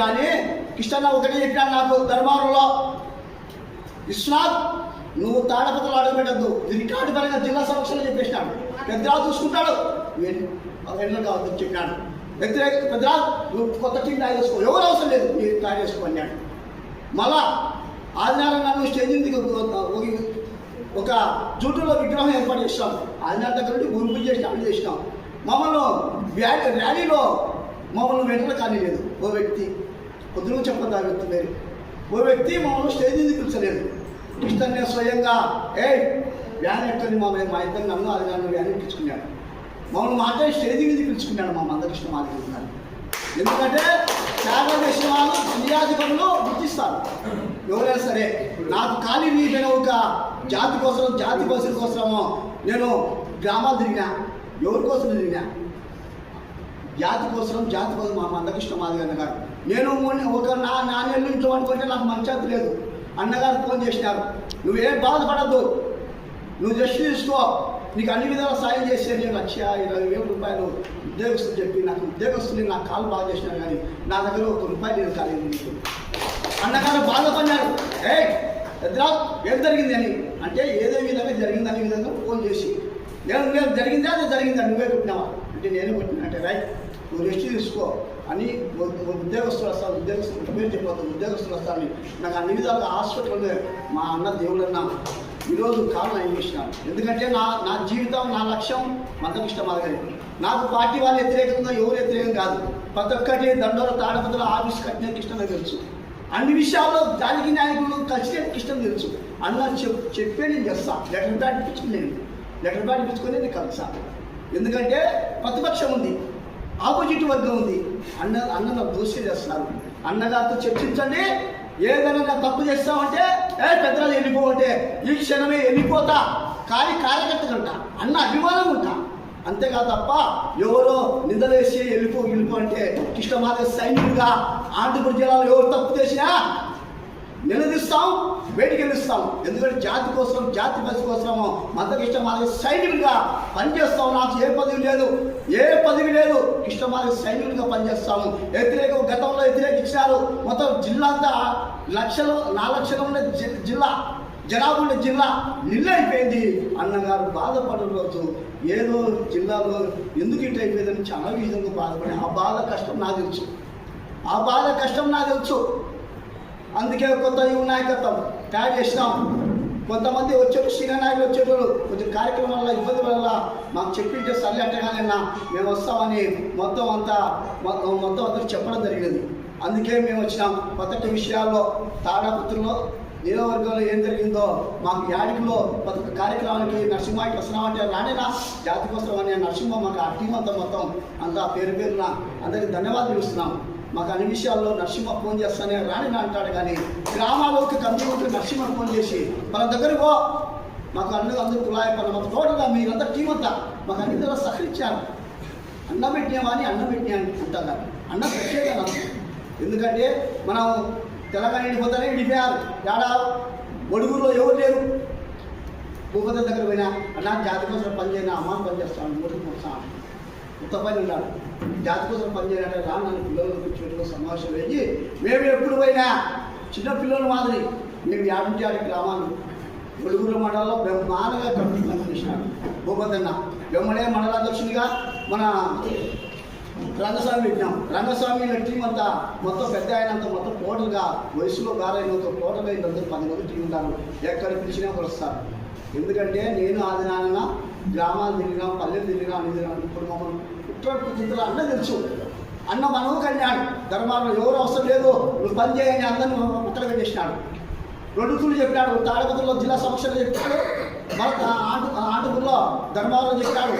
కానీ కృష్ణ ఒకటి చెప్పాడు నాకు ధర్మారంలో విశ్వనాథ్ నువ్వు తాడపత్రలు అడగబెట్టద్దు రికార్డు పరంగా జిల్లా సమక్షంలో చెప్పేసినాడు. పెద్దరాజు చూసుకుంటాడు. వెళ్ళి కావద్దు చెప్పాడు వ్యతిరేక పెద్దరాజు నువ్వు కొత్త టీం తయారు చేసుకో. ఎవరు అవసరం లేదు. మీరు తయారు చేసుకో అన్నాడు. మళ్ళా ఆదినారాయణ నన్ను స్టేజ్ ఒక- జూటులో విగ్రహం ఏర్పాటు చేస్తాం. ఆదినారాయణ దగ్గర నుండి ఊరు పూజ చేసి అమలు చేసినాం. మమ్మల్ని ర్యాలీలో మమ్మల్ని వెంటనే కానీ లేదు ఓ వ్యక్తి పొద్దున చెప్పదు ఆ వ్యక్తి పేరు ఓ వ్యక్తి మమ్మల్ని స్టేజ్ మీదకి పిలిచలేదు. కృష్ణన్నే స్వయంగా ఏ వ్యాన్ ఎక్కని మా మా ఇద్దరు నన్ను అది నన్ను వ్యాన్ ఎక్కించుకున్నాడు. మమ్మల్ని మాట్లాడి స్టేజ్ మీద పిలుచుకున్నాడు మా మందకృష్ణ మాట్లాడుతున్నాను ఎందుకంటే చాలా చేసిన వాళ్ళు గుర్తిస్తారు. ఎవరైనా సరే నాకు ఖాళీ మీదైన ఒక జాతి కోసం జాతి బస్సుల కోసము నేను గ్రామాలు తిరిగినా ఎవరి కోసం తిరిగినా జాతి కోసం జాతి కోసం మా మందకృష్ణ మాదిగన్న గారు నేను ఒక నా నాన్నెళ్ళు ఇంట్లో అనుకుంటే నాకు మంచి లేదు. అన్నగారు ఫోన్ చేసినారు. నువ్వేం బాధపడద్దు. నువ్వు జస్ట్ తీసుకో. నీకు అన్ని విధాల సాయం చేస్తే నేను లక్ష ఇరవై వేల రూపాయలు ఉద్యోగస్తులు చెప్పి నాకు ఉద్యోగస్తులు నాకు కాలు బాగా చేసినారు కానీ నా దగ్గర ఒక రూపాయి నేను కాలేదు నీకు. అన్నగారు బాధపడినారు. ఏ ఎద్రా ఏం జరిగింది అని? అంటే ఏదో విధంగా జరిగిందనే విధంగా ఫోన్ చేసి నేను నేను జరిగిందా? అది జరిగిందా? నువ్వే కొట్టినావా? అంటే నేనే కొట్టినా అంటే రైట్ నువ్వు రెస్ట్ తీసుకో అని ఉద్యోగస్తులు వస్తారు ఉద్యోగస్తులు పేరు చెప్పిపోతాను ఉద్యోగస్తులు వస్తారని నాకు అన్ని విధాలుగా హాస్పిటల్లో మా అన్న దేవుళ్ళన్న ఈరోజు కారణం ఏం చేసినాను ఎందుకంటే నా నా జీవితం నా లక్ష్యం మందకృష్ణ మాదిరి నాకు పార్టీ వాళ్ళు వ్యతిరేకంగా ఎవరు వ్యతిరేకం కాదు. ప్రతి ఒక్కటి దండోర తాడపత్రుల ఆఫీస్ కట్టిన కృష్ణ తెలుసు. అన్ని విషయాల్లో దానికి నాయకులు కలిసి కృష్ణ తెలుసు. అన్న చెప్ చెప్పే నేను చేస్తాను లెటర్ ప్యాడ్ ఇప్పించుకుని నేను. లెటర్ ప్యాడ్ ఇప్పించుకొని నేను కలుస్తాను ఎందుకంటే ప్రతిపక్షం ఉంది. ఆపోజిట్ వర్గం ఉంది. అన్న అన్న నాకు చేస్తారు అన్నగారితో చర్చించండి. ఏదైనా నా తప్పు చేస్తామంటే ఏ పెద్దలు వెళ్ళిపోవంటే ఈ క్షణమే వెళ్ళిపోతా కానీ కార్యకర్త కంట అన్న అభిమానం ఉంటా. అంతేకాదు తప్ప ఎవరో నిందలేసి వెళ్ళిపో వెళ్ళిపో అంటే కృష్ణమాధ సైనికుడిగా ఆంధ్రప్రదేశ్ జిల్లాలో ఎవరు తప్పు చేసినా నిలదీస్తాం వేడికి ఎందుకంటే జాతి కోసం జాతి బస్ కోసము మత మాది శైలిగా పనిచేస్తాం నాకు ఏ పదవి లేదు. ఏ పదవి లేదు. ఇష్టం మాది సైనికులుగా పనిచేస్తాము వ్యతిరేక గతంలో వ్యతిరేకించినారు మొత్తం జిల్లా అంతా లక్షలు నాలుగు లక్షలు ఉన్న జిల్లా జనాభా ఉన్న జిల్లా నిల్లైపోయింది అన్నగారు బాధపడిన రోజు ఏదో జిల్లాలో ఎందుకు ఇట్ అయిపోయిందని చాలా విధంగా బాధపడి ఆ బాధ కష్టం నాకు తెలుసు. ఆ బాధ కష్టం నాకు తెలుసు. అందుకే కొత్త యువ నాయకత్వం తయారు చేసినాం. కొంతమంది వచ్చేటప్పుడు సీనియర్ నాయకులు వచ్చేటప్పుడు కొంచెం కార్యక్రమం వల్ల ఇబ్బంది వల్ల మాకు చెప్పింటే సర్లే అంటే కానీ మేము వస్తామని మొత్తం అంతా మొత్తం అందరికి చెప్పడం జరిగింది. అందుకే మేము వచ్చినాం. కొత్త విషయాల్లో తాడాపుత్రులో నియోజకవర్గంలో ఏం జరిగిందో మాకు యాడికిలో ప్రతి కార్యక్రమానికి నరసింహ ఇట్లా వస్తున్నామంటే రానేనా జాతి కోసం అనే నరసింహ మాకు ఆ టీం అంతా మొత్తం అంతా పేరు పేరున అందరికీ ధన్యవాదాలు ఇస్తున్నాం మాకు అన్ని విషయాల్లో నరసింహ ఫోన్ చేస్తానే రాని అంటాడు కానీ గ్రామాల్లోకి కంపెనీకి నరసింహ ఫోన్ చేసి మన దగ్గర పో. మాకు అన్ని అందరూ కులాయ పని మాకు టోటల్గా మీరంతా టీం అంతా మాకు అన్ని దగ్గర సహకరించారు. అన్న పెట్టినామా అని అన్న పెట్టినా అని అంటారు అన్న పెట్టేదా ఎందుకంటే మనం తెలంగాణ వెళ్ళిపోతానే వెళ్ళిపోయారు. ఏడా ఒడుగురులో ఎవరు లేరు. భూపతి దగ్గర పోయినా అన్న జాతి కోసం పని చేయనా? అమ్మ పని చేస్తాను మూడు పోతాను ఉత్త పని ఉన్నాడు. జాతి కోసం పనిచేయాలంటే రా నన్ను పిల్లలు కూర్చోట్టుకో సమావేశం వేసి మేము ఎప్పుడు పోయినా చిన్న పిల్లల మాదిరి మేము యాభై ఆరు గ్రామాలు. ఒడుగురు మండలంలో బ్రహ్మాండగా కమిటీ పనిచేసినాడు భూపతన్న వెమ్మడే మండలాధ్యక్షునిగా మన రంగస్వామి పెట్టినాం. రంగస్వామి టీం అంతా మొత్తం పెద్ద అయినంత మొత్తం టోటల్గా వయసులో గారైనంత టోటల్ అయినంత పది మంది టీం ఉంటారు. ఎక్కడ పిలిచినా వస్తారు. ఎందుకంటే నేను ఆదినాన గ్రామాలు తిరిగినా పల్లెలు తిరిగినా అని ఇప్పుడు మమ్మల్ని పుట్టినట్టు చింతలు అన్న తెలుసు. అన్న మనవు కన్నాడు ధర్మాలను ఎవరు అవసరం లేదు. నువ్వు పని చేయని అందరిని ముక్కలు పెట్టేసినాడు రెండుతులు చెప్పినాడు. తాడపత్రిలో జిల్లా సమస్యలు చెప్పాడు మన ఆంటు ధర్మాలను చెప్పాడు